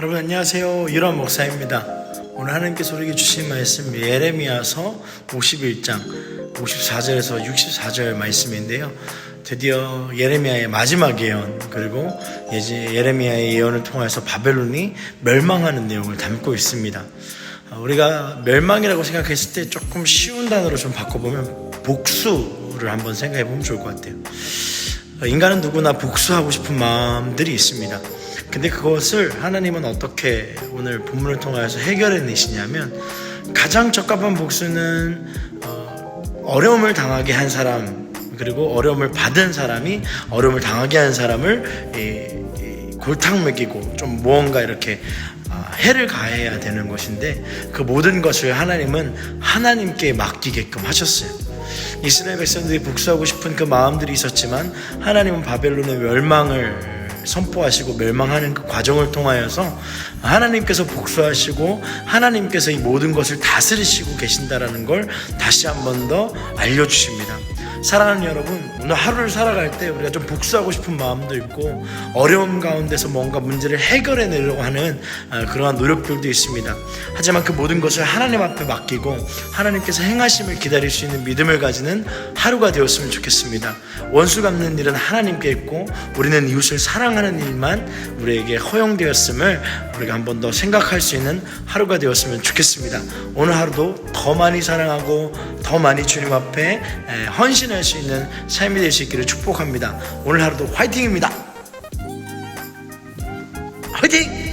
여러분 안녕하세요. 유람 목사입니다. 오늘 하나님께서 우리에게 주신 말씀 예레미야서 51장 54절에서 64절 말씀인데요. 드디어 예레미야의 마지막 예언 그리고 예레미야의 예언을 통해서 바벨론이 멸망하는 내용을 담고 있습니다. 어, 우리가 멸망이라고 생각했을 때 조금 쉬운 단어로 좀 바꿔보면 복수를 한번 생각해 보면 좋을 것 같아요. 어, 인간은 누구나 복수하고 싶은 마음들이 있습니다. 근데 그것을 하나님은 어떻게 오늘 본문을 통해서 해결해 내시냐면 가장 적합한 복수는 어, 어려움을 당하게 한 사람 그리고 어려움을 받은 사람이 어려움을 당하게 한 사람을 이- 이 골탕 먹이고 좀 무언가 이렇게 아, 해를 가해야 되는 것인데 그 모든 것을 하나님은 하나님께 맡기게끔 하셨어요. 이스라엘 백성들이 복수하고 싶은 그 마음들이 있었지만 하나님은 바벨론의 멸망을 선포하시고 멸망하는 그 과정을 통하여서 하나님께서 복수하시고 하나님께서 이 모든 것을 다스리시고 계신다라는 걸 다시 한 번 더 알려주십니다. 사랑하는 여러분, 오늘 하루를 살아갈 때 우리가 좀 복수하고 싶은 마음도 있고 어려움 가운데서 뭔가 문제를 해결해 내려고 하는 아, 그러한 노력들도 있습니다. 하지만 그 모든 것을 하나님 앞에 맡기고 하나님께서 행하심을 기다릴 수 있는 믿음을 가지는 하루가 되었으면 좋겠습니다. 원수 갚는 일은 하나님께 있고 우리는 이웃을 사랑하는 일만 우리에게 허용되었음을 우리가 한 번 더 생각할 수 있는 하루가 되었으면 좋겠습니다. 오늘 하루도 더 많이 사랑하고 더 많이 주님 앞에 에, 헌신 할 수 있는 삶이 될 수 있기를 축복합니다. 오늘 하루도 화이팅입니다. 화이팅!